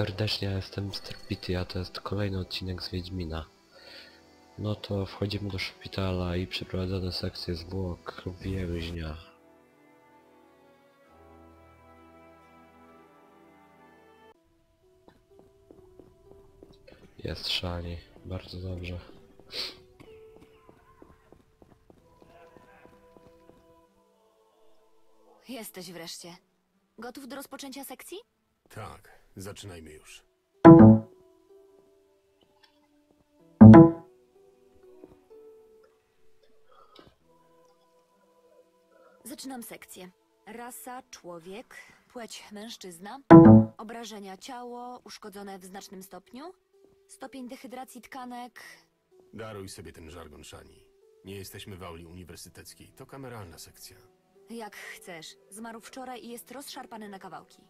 serdecznie, ja jestem Mr. Pity, a to jest kolejny odcinek z Wiedźmina. No to wchodzimy do szpitala i przeprowadzone sekcje zwłok więźnia. Jest szali, bardzo dobrze. Jesteś wreszcie. Gotów do rozpoczęcia sekcji? Tak, zaczynajmy już. Zaczynam sekcję. Rasa człowiek, płeć mężczyzna, obrażenia ciało uszkodzone w znacznym stopniu, stopień dehydracji tkanek. Daruj sobie ten żargon szani. Nie jesteśmy w auli uniwersyteckiej, to kameralna sekcja. Jak chcesz. Zmarł wczoraj i jest rozszarpany na kawałki.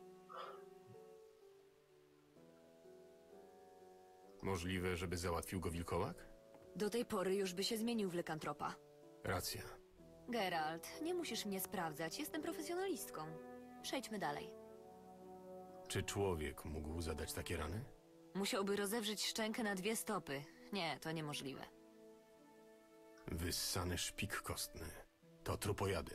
Możliwe, żeby załatwił go wilkołak? Do tej pory już by się zmienił w lekantropa. Racja. Geralt, nie musisz mnie sprawdzać, jestem profesjonalistką. Przejdźmy dalej. Czy człowiek mógł zadać takie rany? Musiałby rozewrzeć szczękę na dwie stopy. Nie, to niemożliwe. Wyssany szpik kostny. To trupojady.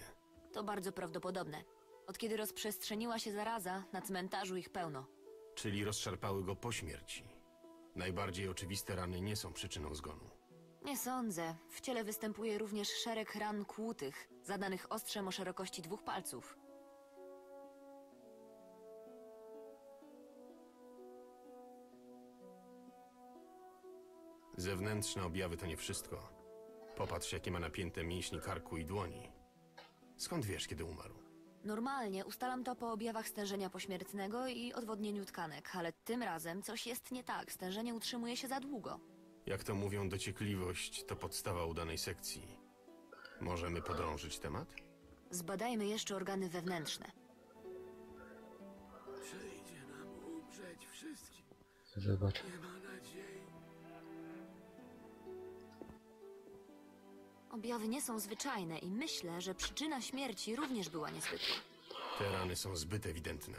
To bardzo prawdopodobne. Od kiedy rozprzestrzeniła się zaraza, na cmentarzu ich pełno. Czyli rozszarpały go po śmierci. Najbardziej oczywiste rany nie są przyczyną zgonu. Nie sądzę. W ciele występuje również szereg ran kłutych, zadanych ostrzem o szerokości dwóch palców. Zewnętrzne objawy to nie wszystko. Popatrz, jakie ma napięte mięśnie karku i dłoni. Skąd wiesz, kiedy umarł? Normalnie ustalam to po objawach stężenia pośmiertnego i odwodnieniu tkanek, ale tym razem coś jest nie tak. Stężenie utrzymuje się za długo. Jak to mówią, dociekliwość to podstawa udanej sekcji. Możemy podrążyć temat? Zbadajmy jeszcze organy wewnętrzne. Przyjdzie nam umrzeć wszystkim. Zobacz. Nie ma Objawy nie są zwyczajne i myślę, że przyczyna śmierci również była niezwykła. Te rany są zbyt ewidentne.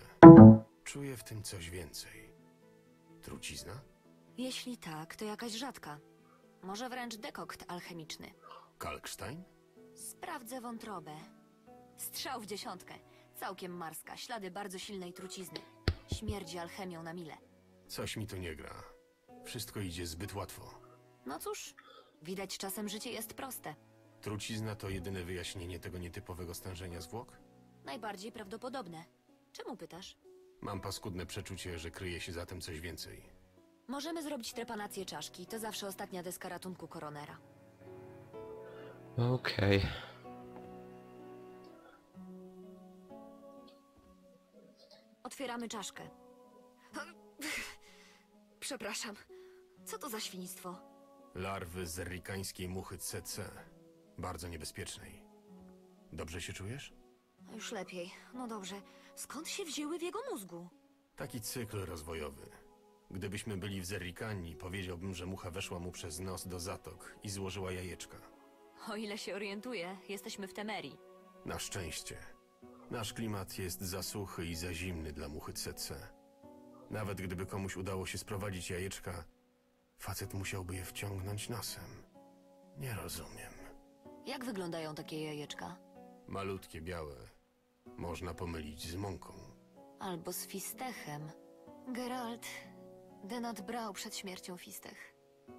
Czuję w tym coś więcej. Trucizna? Jeśli tak, to jakaś rzadka. Może wręcz dekokt alchemiczny. Kalkstein? Sprawdzę wątrobę. Strzał w dziesiątkę. Całkiem marska, ślady bardzo silnej trucizny. Śmierdzi alchemią na mile. Coś mi tu nie gra. Wszystko idzie zbyt łatwo. No cóż, widać czasem życie jest proste. Trucizna to jedyne wyjaśnienie tego nietypowego stężenia zwłok? Najbardziej prawdopodobne. Czemu pytasz? Mam paskudne przeczucie, że kryje się za tym coś więcej. Możemy zrobić trepanację czaszki. To zawsze ostatnia deska ratunku koronera. Okej. Otwieramy czaszkę. Przepraszam. Co to za świństwo? Larwy zerrikańskiej muchy CC. Bardzo niebezpiecznej. Dobrze się czujesz? Już lepiej. No dobrze. Skąd się wzięły w jego mózgu? Taki cykl rozwojowy. Gdybyśmy byli w Zerrikanii, powiedziałbym, że mucha weszła mu przez nos do zatok i złożyła jajeczka. O ile się orientuję, jesteśmy w Temerii. Na szczęście. Nasz klimat jest za suchy i za zimny dla muchy CC. Nawet gdyby komuś udało się sprowadzić jajeczka, facet musiałby je wciągnąć nosem. Nie rozumiem. Jak wyglądają takie jajeczka? Malutkie, białe. Można pomylić z mąką. Albo z fistechem. Geralt, Denat brał przed śmiercią fistech.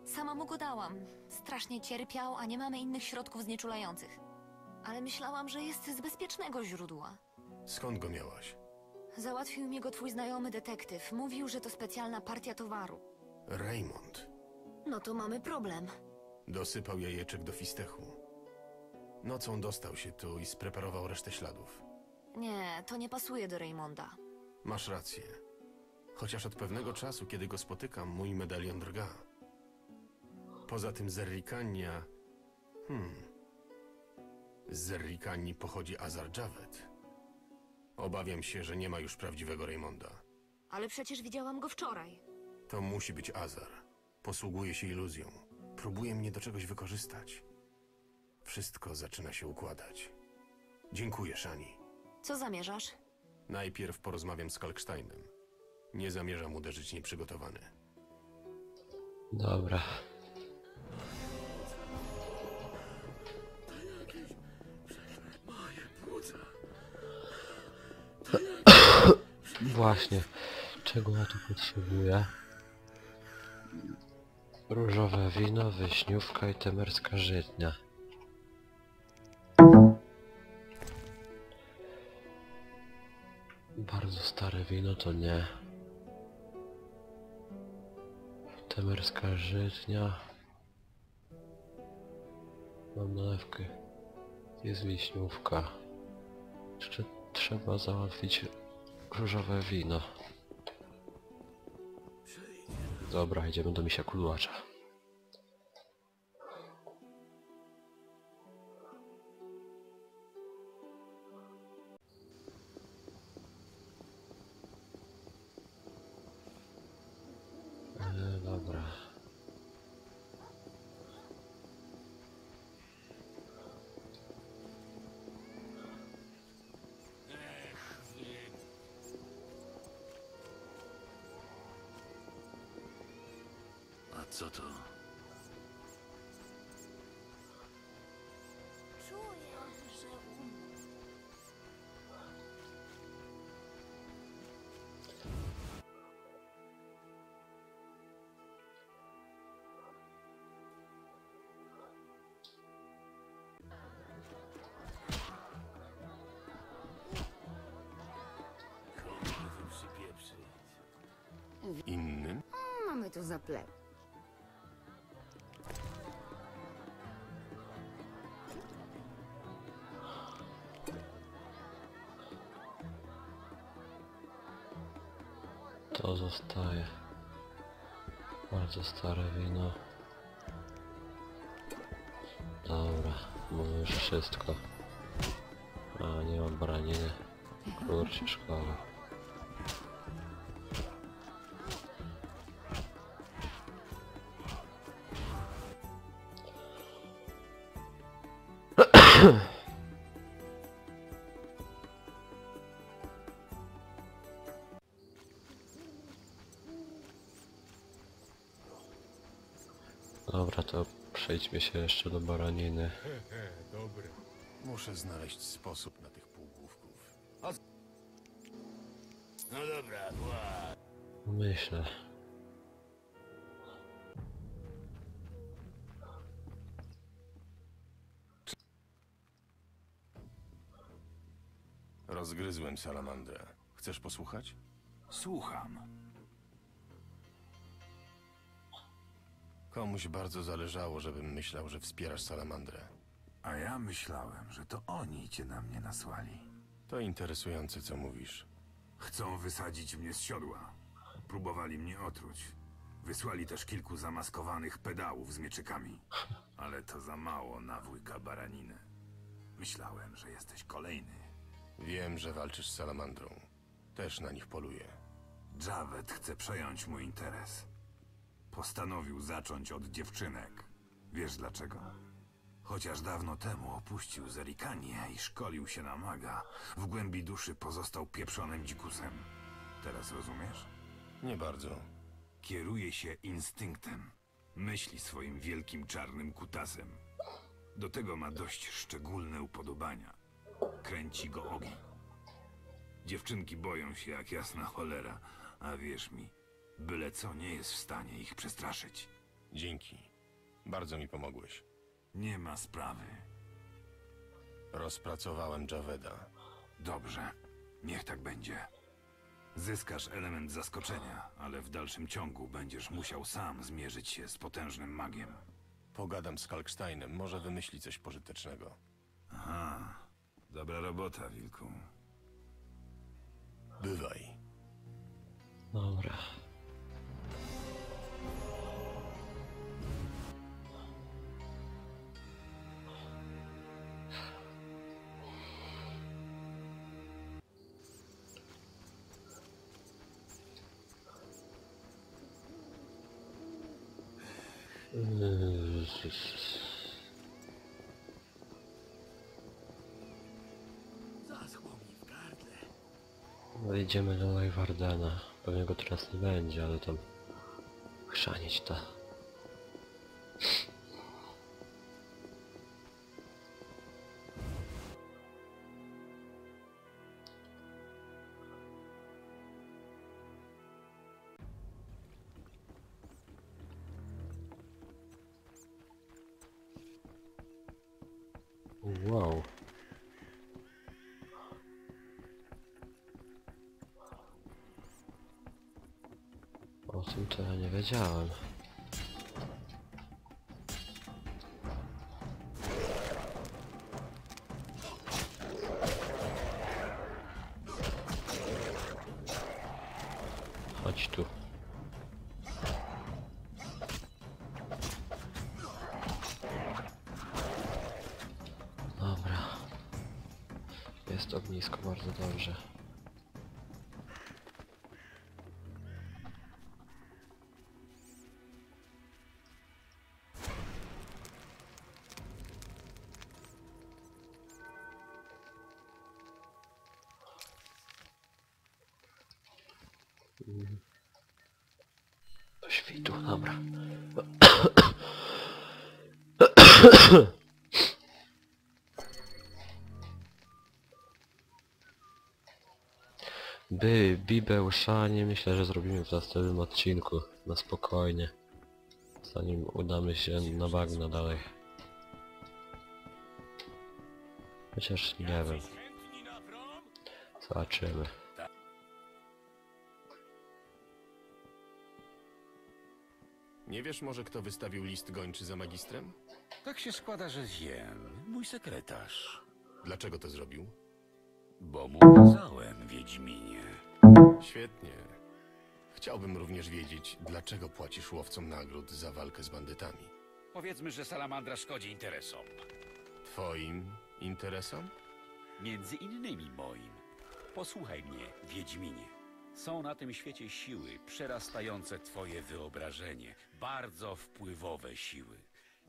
Sama mu go dałam. Strasznie cierpiał, a nie mamy innych środków znieczulających. Ale myślałam, że jest z bezpiecznego źródła. Skąd go miałaś? Załatwił mi go twój znajomy detektyw. Mówił, że to specjalna partia towaru. Raymond. No to mamy problem. Dosypał jajeczek do fistechu. Nocą dostał się tu i spreparował resztę śladów. Nie, to nie pasuje do Raymonda. Masz rację. Chociaż od pewnego czasu, kiedy go spotykam, mój medalion drga. Poza tym Zerrikania... Hmm... Z Zerrikanii pochodzi Azar Javed. Obawiam się, że nie ma już prawdziwego Raymonda. Ale przecież widziałam go wczoraj. To musi być Azar. Posługuje się iluzją. Próbuje mnie do czegoś wykorzystać. Wszystko zaczyna się układać. Dziękuję, Shani. Co zamierzasz? Najpierw porozmawiam z Kalksteinem. Nie zamierzam uderzyć nieprzygotowany. Dobra. Właśnie. Czego ja tu potrzebuję? Różowe wino, wyśniówka i temerska żytnia. Bardzo stare wino to nie. Temerska żytnia. Mam nalewkę. Jest wiśniówka. Jeszcze trzeba załatwić różowe wino. Dobra, idziemy do misia kudłacza. Co to? Czuję, że? Innym? Mamy tu zaplep. To zostaje. Bardzo stare wino. Dobra, mamy już wszystko. A, nie mam baraniny. Kurczę, szkoda. Dobra, to przejdźmy się jeszcze do baraniny. Muszę znaleźć sposób na tych półgłówków. No dobra, wła. Myślę. Rozgryzłem salamandrę. Chcesz posłuchać? Słucham. Komuś bardzo zależało, żebym myślał, że wspierasz salamandrę. A ja myślałem, że to oni cię na mnie nasłali. To interesujące, co mówisz. Chcą wysadzić mnie z siodła. Próbowali mnie otruć. Wysłali też kilku zamaskowanych pedałów z mieczykami. Ale to za mało na wujka baraninę. Myślałem, że jesteś kolejny. Wiem, że walczysz z salamandrą. Też na nich poluję. Javed chce przejąć mój interes. Postanowił zacząć od dziewczynek. Wiesz dlaczego? Chociaż dawno temu opuścił Zerikanię i szkolił się na maga, w głębi duszy pozostał pieprzonym dzikusem. Teraz rozumiesz? Nie bardzo. Kieruje się instynktem. Myśli swoim wielkim czarnym kutasem. Do tego ma dość szczególne upodobania. Kręci go ogień. Dziewczynki boją się jak jasna cholera, a wierz mi, byle co nie jest w stanie ich przestraszyć. Dzięki. Bardzo mi pomogłeś. Nie ma sprawy. Rozpracowałem Javeda. Dobrze, niech tak będzie. Zyskasz element zaskoczenia, ale w dalszym ciągu będziesz musiał sam zmierzyć się z potężnym magiem. Pogadam z Kalksteinem, może wymyśli coś pożytecznego. Aha, dobra robota, Wilku. Bywaj. Dobra. No idziemy do Lejwardena. Pewnie go teraz nie będzie, ale tam... Chrzanić to. Wow. O tym to ja nie wiedziałem. Do świtu, dobra. By, Bibel, Szanie, myślę, że zrobimy w następnym odcinku, na spokojnie. Zanim udamy się na bagna dalej. Chociaż nie wiem. Zobaczymy. Nie wiesz może, kto wystawił list gończy za magistrem? Tak się składa, że wiem. Mój sekretarz. Dlaczego to zrobił? Bo mu kazałem, Wiedźminie. Świetnie. Chciałbym również wiedzieć, dlaczego płacisz łowcom nagród za walkę z bandytami. Powiedzmy, że salamandra szkodzi interesom. Twoim interesom? Między innymi moim. Posłuchaj mnie, Wiedźminie. Są na tym świecie siły przerastające twoje wyobrażenie. Bardzo wpływowe siły.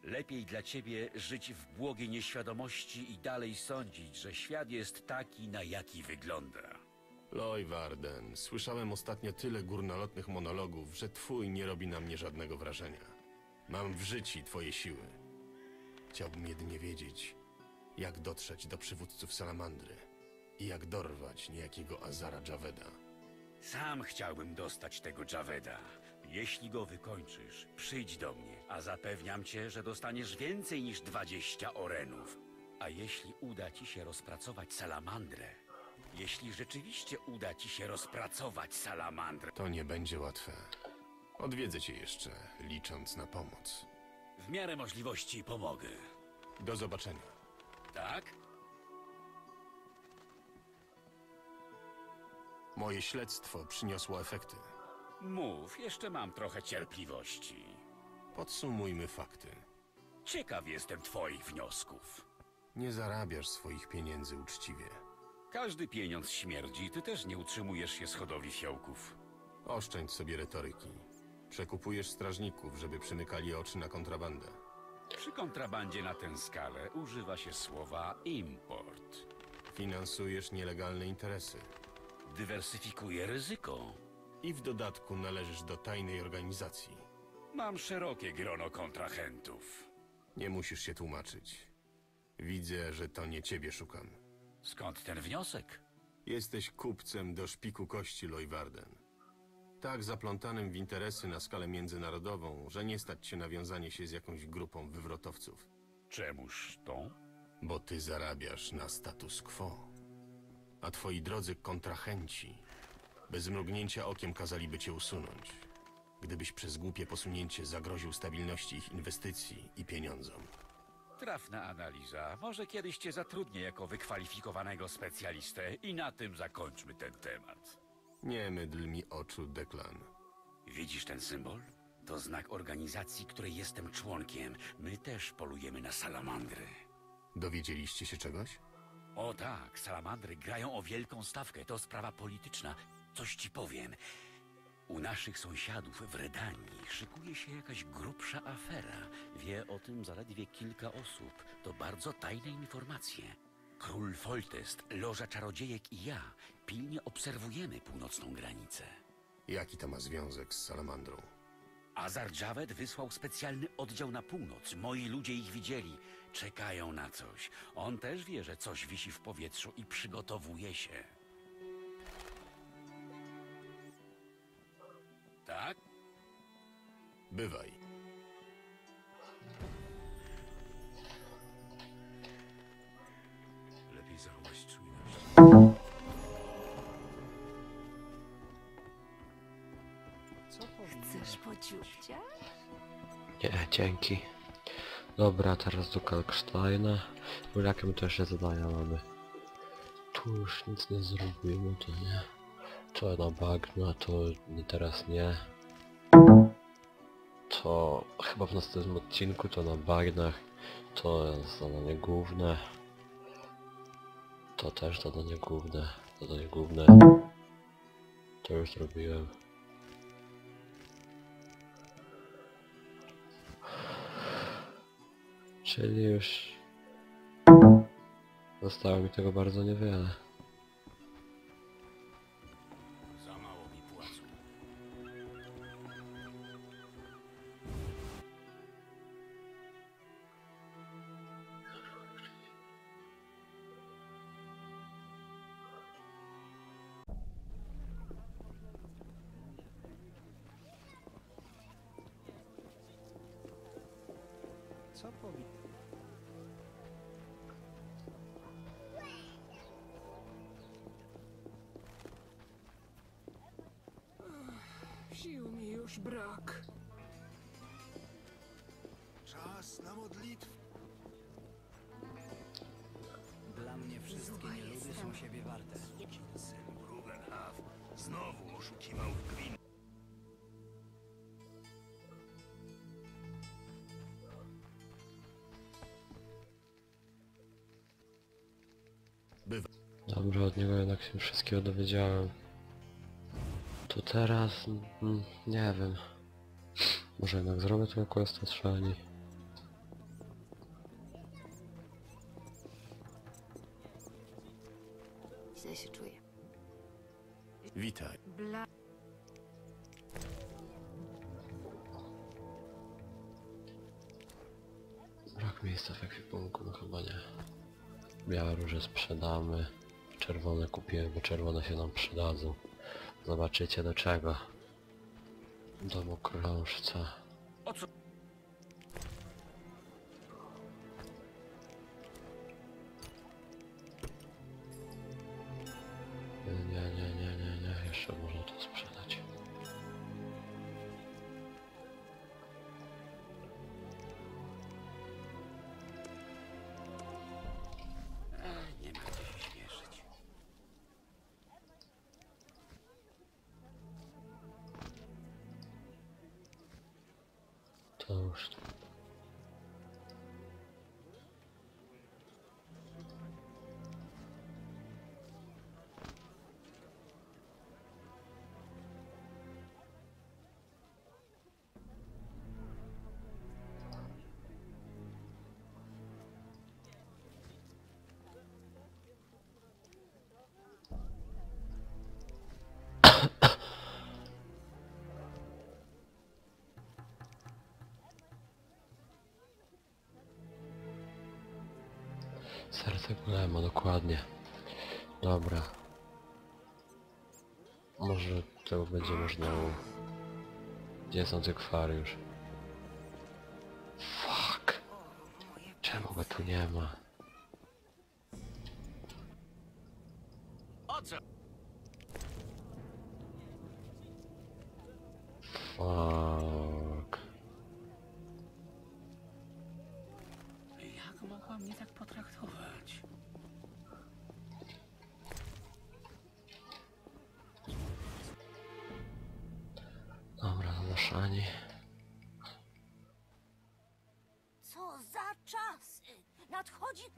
Lepiej dla ciebie żyć w błogiej nieświadomości i dalej sądzić, że świat jest taki, na jaki wygląda. Loy Warden, słyszałem ostatnio tyle górnolotnych monologów, że twój nie robi na mnie żadnego wrażenia. Mam w życiu twoje siły. Chciałbym jedynie wiedzieć, jak dotrzeć do przywódców Salamandry i jak dorwać niejakiego Azara Javeda. Sam chciałbym dostać tego Javeda. Jeśli go wykończysz, przyjdź do mnie, a zapewniam cię, że dostaniesz więcej niż 20 orenów. A jeśli uda ci się rozpracować salamandrę, jeśli rzeczywiście uda ci się rozpracować salamandrę, To nie będzie łatwe. Odwiedzę cię jeszcze, licząc na pomoc. w miarę możliwości pomogę. Do zobaczenia. Tak? Moje śledztwo przyniosło efekty. Mów, jeszcze mam trochę cierpliwości. Podsumujmy fakty. Ciekaw jestem twoich wniosków. Nie zarabiasz swoich pieniędzy uczciwie. Każdy pieniądz śmierdzi, ty też nie utrzymujesz się z hodowli fiołków. Oszczędź sobie retoryki. Przekupujesz strażników, żeby przymykali oczy na kontrabandę. Przy kontrabandzie na tę skalę używa się słowa import. Finansujesz nielegalne interesy. Dywersyfikuje ryzyko. I w dodatku należysz do tajnej organizacji. Mam szerokie grono kontrahentów. Nie musisz się tłumaczyć. Widzę, że to nie ciebie szukam. Skąd ten wniosek? Jesteś kupcem do szpiku kości Lojwarden. Tak zaplątanym w interesy na skalę międzynarodową, że nie stać się nawiązanie się z jakąś grupą wywrotowców. Czemuż to? Bo ty zarabiasz na status quo. A twoi drodzy kontrahenci bez mrugnięcia okiem kazaliby cię usunąć, gdybyś przez głupie posunięcie zagroził stabilności ich inwestycji i pieniądzom. Trafna analiza. Może kiedyś cię zatrudnię jako wykwalifikowanego specjalistę i na tym zakończmy ten temat. Nie mydl mi oczu, Deklan. Widzisz ten symbol? To znak organizacji, której jestem członkiem. My też polujemy na salamandry. Dowiedzieliście się czegoś? O tak, salamandry grają o wielką stawkę. To sprawa polityczna. Coś ci powiem. U naszych sąsiadów w Redanii szykuje się jakaś grubsza afera. Wie o tym zaledwie kilka osób. To bardzo tajne informacje. Król Foltest, Loża Czarodziejek i ja pilnie obserwujemy północną granicę. Jaki to ma związek z salamandrą? Azar Javed wysłał specjalny oddział na północ. Moi ludzie ich widzieli. Czekają na coś. On też wie, że coś wisi w powietrzu i przygotowuje się. Tak? Bywaj. Lepiej zachować czujność. Chcesz pociupcia? Nie, dzięki. Dobra, teraz do Kalksteina. Jakie my to jeszcze zadania mamy? Tu już nic nie zrobimy, to nie. To na bagna, to nie, teraz nie. To chyba w następnym odcinku to na bagnach. To jest zadanie główne. To też zadanie główne. Zadanie główne. To już zrobiłem. Czyli już... Zostało mi tego bardzo niewiele. Sił mi już brak. Czas na modlitwę. Dla mnie wszystkie nieludy są siebie warte. Syn Brugenhav znowu oszukiwał w Green. Dobrze, od niego jednak się wszystkiego dowiedziałem. To teraz... mm, nie wiem. Może jednak zrobię tego questa strzelni. Źle się czuję. Witaj. Bla... Brak miejsca w ekwipunku, no chyba nie. Białe róże sprzedamy. Czerwone kupiłem, bo czerwone się nam przydadzą. Zobaczycie do czego. Domokrążca. O To już... Serce golema, dokładnie. Dobra. Może to będzie można. Gdzie jest antykwariusz? Fuck! Czemu go tu nie ma?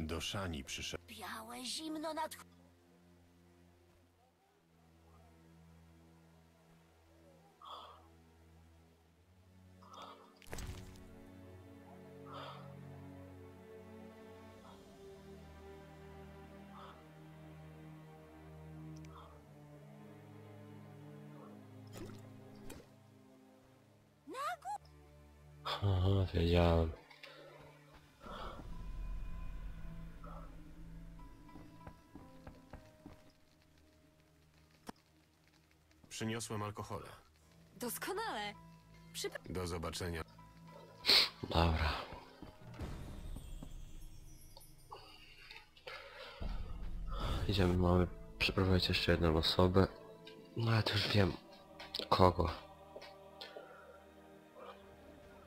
Do Szani przyszedł. Białe zimno nad... Aha, wiedziałem. Przyniosłem alkohole. Doskonale. Przy... Do zobaczenia. Dobra. Idziemy, mamy przeprowadzić jeszcze jedną osobę. No ale to już wiem kogo.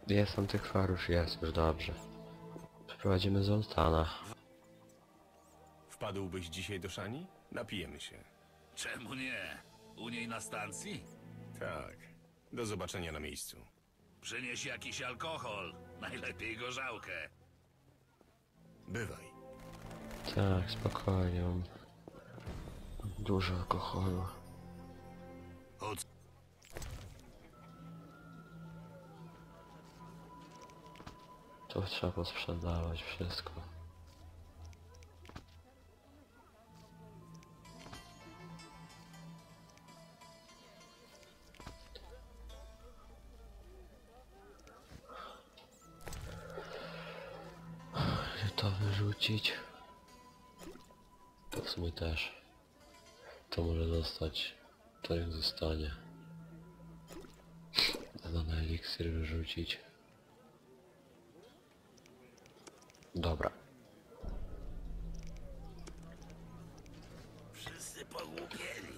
Jest antykwariusz, jest już dobrze. Przeprowadzimy Zoltana. Wpadłbyś dzisiaj do Szani? Napijemy się. Czemu nie? U niej na stacji? Tak. Do zobaczenia na miejscu. Przynieś jakiś alkohol. Najlepiej gorzałkę. Bywaj. Tak, spokojnie. Mam dużo alkoholu. O To trzeba posprzedawać wszystko. Też. To może zostać. To niech zostanie. Chyba na eliksir wyrzucić. Dobra. Wszyscy pogłupieli.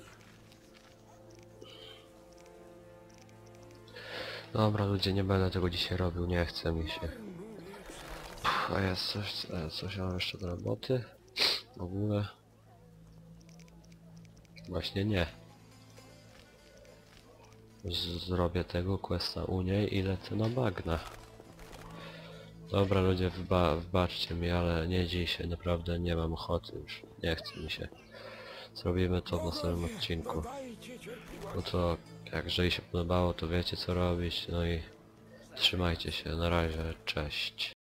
Dobra ludzie, nie będę tego dzisiaj robił, nie chce mi się. Pff, A jest coś, e, coś mam jeszcze do roboty? W ogóle? Właśnie nie. Z zrobię tego questa u niej i lecę na bagna. Dobra ludzie, wybaczcie mi, ale nie dzisiaj, naprawdę nie mam ochoty już. Nie chce mi się. Zrobimy to w następnym odcinku. No to jak jeżeli się podobało, to wiecie co robić, no i trzymajcie się, na razie, cześć.